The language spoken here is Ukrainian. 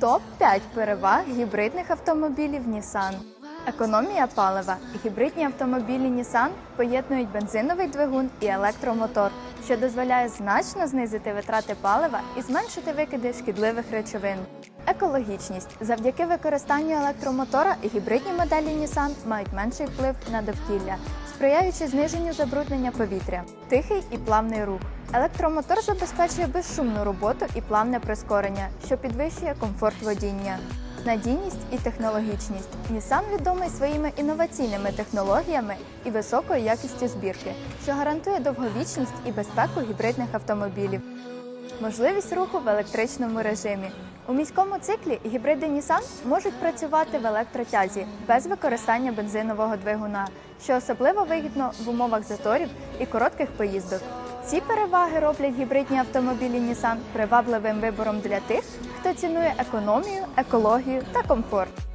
Топ-5 переваг гібридних автомобілів Nissan. Економія палива. Гібридні автомобілі Nissan поєднують бензиновий двигун і електромотор, що дозволяє значно знизити витрати палива і зменшити викиди шкідливих речовин. Екологічність. Завдяки використанню електромотора гібридні моделі Nissan мають менший вплив на довкілля, сприяючи зниженню забруднення повітря. Тихий і плавний рух. Електромотор забезпечує безшумну роботу і плавне прискорення, що підвищує комфорт водіння. Надійність і технологічність. Nissan відомий своїми інноваційними технологіями і високою якістю збірки, що гарантує довговічність і безпеку гібридних автомобілів. Можливість руху в електричному режимі. У міському циклі гібриди Nissan можуть працювати в електротязі без використання бензинового двигуна, що особливо вигідно в умовах заторів і коротких поїздок. Ці переваги роблять гібридні автомобілі Nissan привабливим вибором для тих, хто цінує економію, екологію та комфорт.